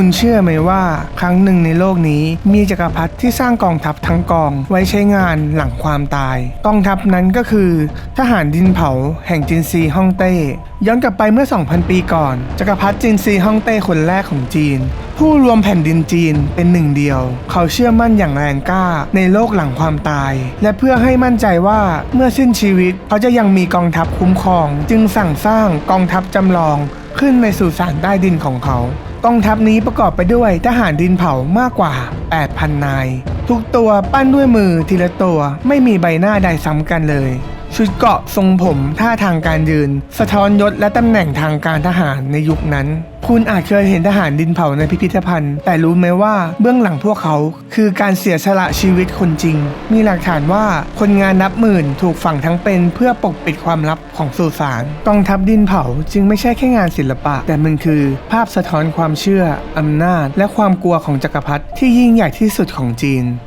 คุณเชื่อไหมว่าครั้งหนึ่งในโลกนี้ มีจักรพรรดิที่สร้างกองทัพทั้งกองไว้ใช้งานหลังความตาย กองทัพนั้นก็คือ ทหารดินเผาแห่งจินซีฮ่องเต้ ย้อนกลับไปเมื่อ 2,000 ปีก่อนจักรพรรดิจินซีฮ่องเต้คนแรกของจีน ผู้รวมแผ่นดินจีนเป็นหนึ่งเดียว เขาเชื่อมั่นอย่างแรงกล้าในโลกหลังความตาย และเพื่อให้มั่นใจว่าเมื่อสิ้นชีวิตเขาจะยังมีกองทัพคุ้มครอง จึงสั่งสร้างกองทัพจำลองขึ้นในสุสานใต้ดินของเขา กองทัพนี้ประกอบไปด้วยทหารดินเผามากกว่า 8,000 นาย ทุกตัวปั้นด้วยมือทีละตัวไม่มีใบหน้าใดซ้ำกันเลย ชุดเกราะทรงผมท่าทางการยืน สะท้อนยศและตำแหน่งทางการทหารในยุคนั้น คุณอาจเคยเห็นทหารดินเผาในพิพิธภัณฑ์ แต่รู้ไหมว่าเบื้องหลังพวกเขา คือการเสียสละชีวิตคนจริง มีหลักฐานว่าคนงานนับหมื่นถูกฝังทั้งเป็นเพื่อปกปิดความลับของสุสานกองทัพดินเผาจึงไม่ใช่แค่งานศิลปะ แต่มันคือ ภาพสะท้อนความเชื่ออำนาจ และความกลัวของจักรพรรดิที่ยิ่งใหญ่ที่สุดของจีน